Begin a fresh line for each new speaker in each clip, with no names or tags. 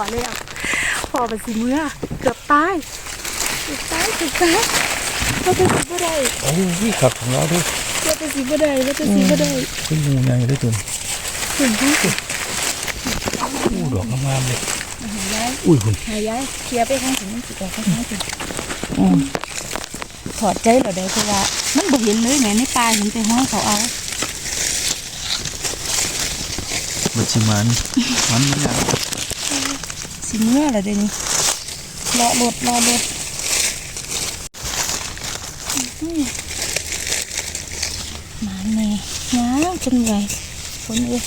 อแล้วพอไปสิเมื่อเกือบตายเกือบตายเกือบตายว่าจะสิบ่ได้
โอ้ยขับของเราด้วย
ว่าจะสิบ่ได้ว่าจะสิบ่ได้
ขึ้นงูใหญ่เลยตุน
ถึงที่สุด
อู้ดอกงามๆเลย
หายาย
อุ้ยคุณ
หายายเคลียร์ไปข้างถึงมันสิออกข้างถึงถอดใจเหรอเด้อเพราะว่ามันบ่เห็นเลยแหม่ในป่าเห็นแต่ห้องเขาเอา
มันชิมันมันไม่ยาก
สิเมื่อละเดี๋ยวนี้รอรถรอรถมาแม่ง้าวจนเหนื่อยคนเอ้ย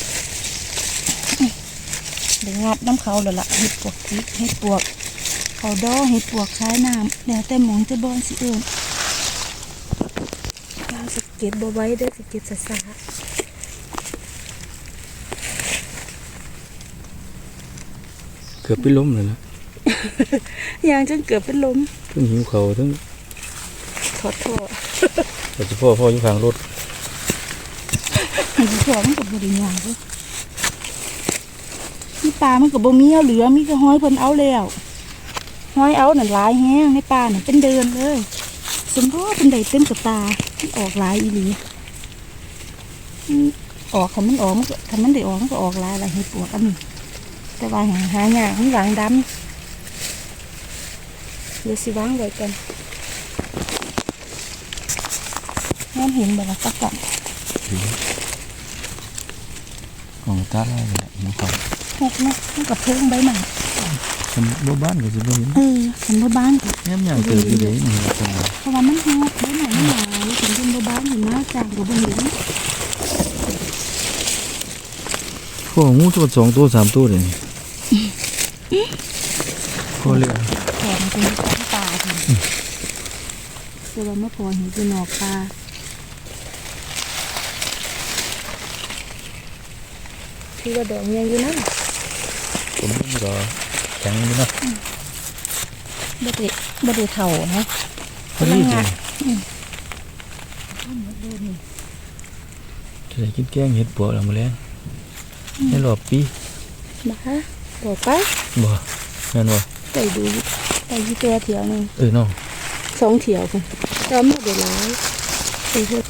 เดี๋ยวงัดน้ำเขาแล้วละเห็ดปวกพริกเห็ดปวกเขาดอเห็ดปวกคล้ายน้ำแล้วแต่หมองจะบอนสิเอิญเราสเก็ตบไว้เด้อสเก็ตสะสา
เกือบไปล้มเลยนะ
ยางจนเกือบเป็นลม
ทั้งหิวเขาทั้ง
ถอดท่อ
แต่จะพ่อพ่ออยู่ข้างรถ
หันหัวมันกับบริยางเลยนี่ปลามันกับบ่มีเอาเหลือมีก็ห้อยเพิ่นเอาแล้วห้อยเอาน่ะหลายแห้งในปลาน่ะเป็นเดินเลยสมพ่อเป็นใดเต็มกับตามันออกหลายอีหลีอืมออกคันมันออกมันก็คันมันได้ออกมันก็ออกหลายหลายเห็ดปวกอันนี้ แต่ว่าหาหายากมันหวางดำเดี๋ยวสิวางไว้กันน้ำเห็นบ่ละสักก่อน
ของตาอะไรเนี่ยหิวเขา
หกนะมันกับเพิ่งใบหนา
ฉันบ่บ้านก็จะบ่เห็น
เออฉันบ่บ้านก็
แง้มอย่างเกิดอยู่เลยนี่จังหวะ
เพราะว่ามันหกใบหนาไม่หลายฉันเป็นบ่บ้านอยู่มาจากกับบ่เห็น
พ่องูตัวสองตัวสามตัวเลย พ่อเลย
แขนเป็นของตาค่ะแต่ว่าเมื่อพอเห็นเป็นหนอกตาที่ว่าดอกยังอยู่นั่น
ผมนี่ก็แข็งอยู่นะ
บ่ได้บ่ได้เท่านะ
พอดี
งา
จะได้กินแกงเห็ดปวกแล้วมาแล้วในรอบปี
บ้าบอกไป
บ่แม่นบ่
ไปดูไปยี่ตัวเถียวหนึง
เออน้อง
สองเถียวคุณจำไม่ได้หลายไปเถอะ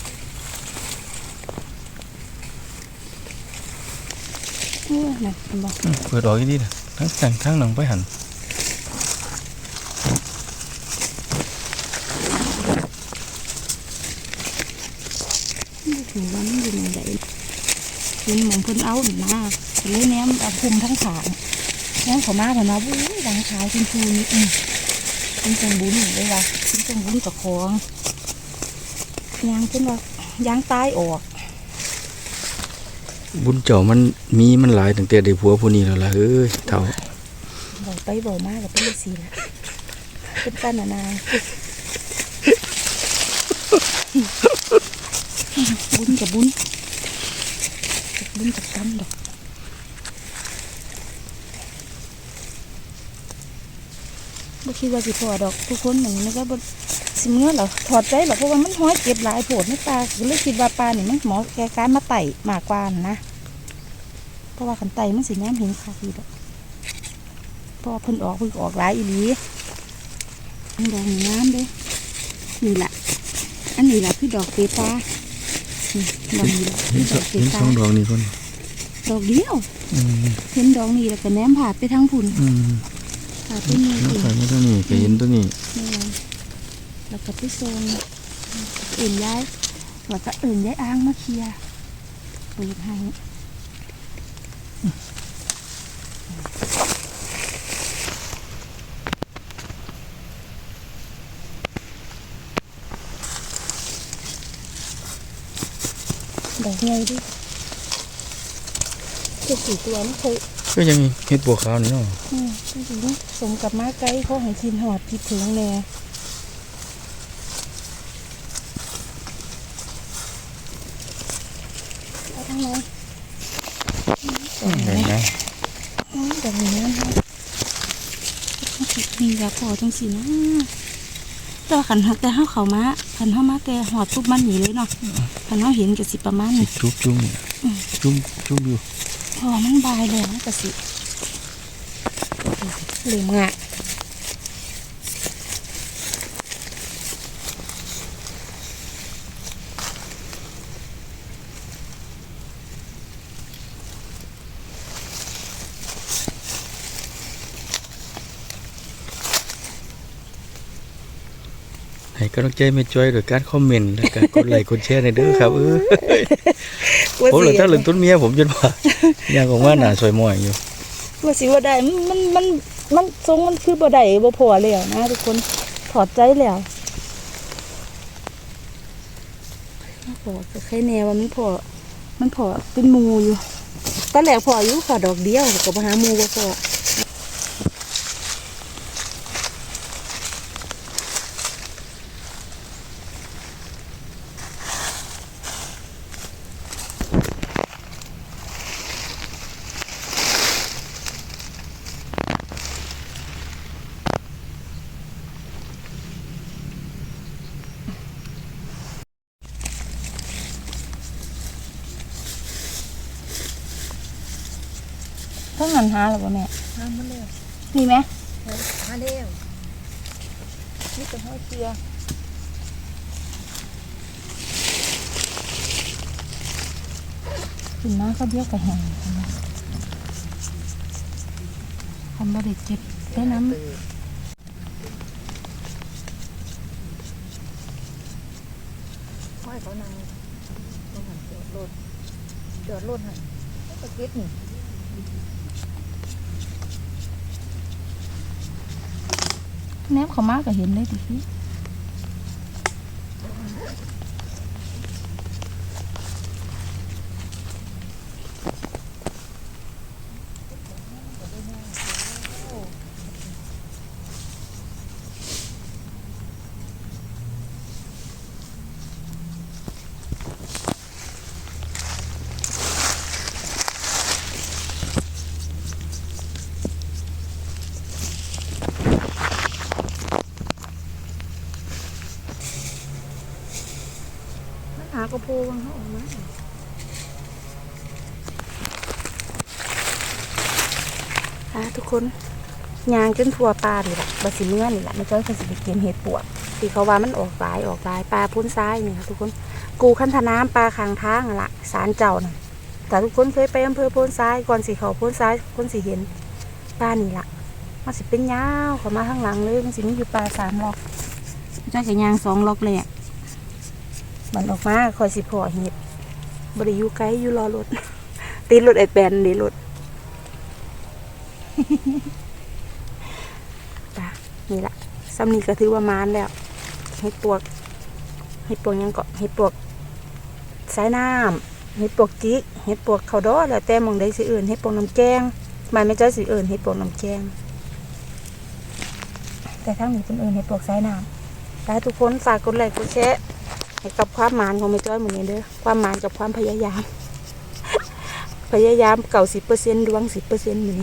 โอ้ยนะคุณบอก
อืมเปิดออกอีกดีนะทั้งแต่งทั้งหนังไปหัน
ไม่ถึงว่ามันอยู่ในไหนเห็นเหมือนเพิ่นเอาหนึ่งมาก็เลยแนมเอาคุมทั้งขา งแนมเขามาเถอะนะบุ้ยดังขาวคุณครูนี่อืมเป็นจังบุญเลยว่ะเป็นจังบุญกับของยางเพิ่นว่ายางตายออก
บุญเจ้ามันมีมันหลายตั้งแต่ได้ผัวผู้นี้แล้วล่ะเอ้ยเท่า
บอกไปบอกมากับเป็นสีละเป็นป้านานาบุญกับบุญกับบุญกับกรรมดอก บ่คิดว่าสิพอดอกทุกคนหนึ่งนี่ก็บ่สิเมื่อเหรอถอดใจเหรอเพราะว่ามันห้อยเก็บหลายโผดในปลาก็เลยคิดว่าปลานี่มันเหมาะแก่การมาไต่มากกว่านะเพราะว่าขันไต่มันสิแนมเห็นค่ะพี่ดอกพอเพิ่นออกเพิ่นก็ออกหลายอีหลีอันดอกนี่งามเด้นี่แหละอันนี้แหละคือดอกเปตานี่ดอกนี้แหละคื
เห็
อนด
ส
อกเป
เห็น
ตา
สองดอกนี่คน
ดอกเดียว
อืม
เห็นดอกนี้แล้วก็แนมผ่าดไปทางพุ่น
อืม
ผ่าดไปนี่
แล้ว
อีก
ไปมาตัวนี้ก็เห็นตัวนี้
นี่ไงแล้วก็ไปโซนอื่นย้ายแล้วก็อื่นย้ายอ้างมาเคลียร์เปิดให้ดอกใหญ่ดิเจ็ดสี่ตัวไม่เคย
ก็ยังมีเห็ดบัวขาวนี่เนาะ
อืมจริงๆสมกับมาไกลเขาให้กินหอดคิดถึงแน่เอาทางไหน
เห็นไหม
โอ้ยแบบนี้นะคะมียาพอจังสินะแต่ว่าขันหักแต่ห้าเขามาขันห้ามาแต่หอดปุ๊บมันหนีเลยเนาะขันห้าเห็นกับสิประมาณนี้
จุ๊บจุ้มเนี่ยจุ้มจุ้มอยู่
อ๋อมันบายเลยนะกะสิเหลือมงะ
ให้กำลังใจแม่จ้อยโดยการคอมเมนต์และการกดไลค์กดแชร์ในเด้อครับเออผมเหลือถ้าเหลือต้นเมียผมจนว่ายังของว่าหน้าสวยมอยอยู่
ว่าสิว่าได้มันมันมันมันทรงมันคือบ่ได้บ่พอแล้วนะทุกคนถอดใจแล้วพอก็แค่แนวว่ามันพอมันพอเป็นหมูอยู่ตอนแรกพออยู่ค่ะดอกเดียวก็มาหาหมูบ่พอ ต้องหันหาหรือเปล่าแม่
น้ำมันเร็ว
มีไหม
มาเร็ว
นี่เป็นห้อยเชียกินน้ำก็เดียวกับแห้งทำบริจิตได้น้ำ
ห้อยเขานางต้องหันจอดรถจอดรถหันก็คิดนี่
แนมเขามากก็เห็นเลยดิพี่หา กระโพงเขาออกมาอะทุกคนยางจนทั่วปลานี่แหละบาสิเมื่อนี่แหละไม่จ้อยเคยสิไปเก็บเห็ดปวกที่เขาว่ามันออกลายออกลายปลาพุ้นซ้ายนี่ค่ะทุกคนกูคันธน้ำปลาคางทางนั่นละสารเจ้าน่ะแต่ทุกคนเคยไปอำเภอโพ้นซ้ายก่อนสิเขาโพ้นซ้ายคนสิเห็นปลานี่ละมันสิเป็นยาวเขามาข้างหลังเลยมันสิมีอยู่ปลาสามล็อกจ้อยกับยางสองล็อกเลยอะ มันออกมาคอยสิพอเห็ดบริยูไกอยู่รอรถ ตีรถไอแปนดีรถจ้ะนี่ละซ้ำนี้ก็ถือว่ามานแล้วเห็ดปวกเห็ดปวกยังเกาะเห็ดปวกสายน้ำเห็ดปวกจิกเห็ดปวกเขาดอแล้วแต่มองใดสิอื่นเห็ดปวกน้ำแกงมายไม่จ้อยสิอื่นเห็ดปวกน้ำแกงแต่ทั้งนี้เป็นอื่นเห็ดปวกสายน้ำแต่ทุกคนฝากกดไลค์กดแชร์ ให้กับความหมานของแม่จ้อยเหมือนนี้เด้อความหมานกับความพยายาม พยายามเก่าสิบเปอร์เซ็นต์ดวงสิบเปอร์เซ็นต์นี่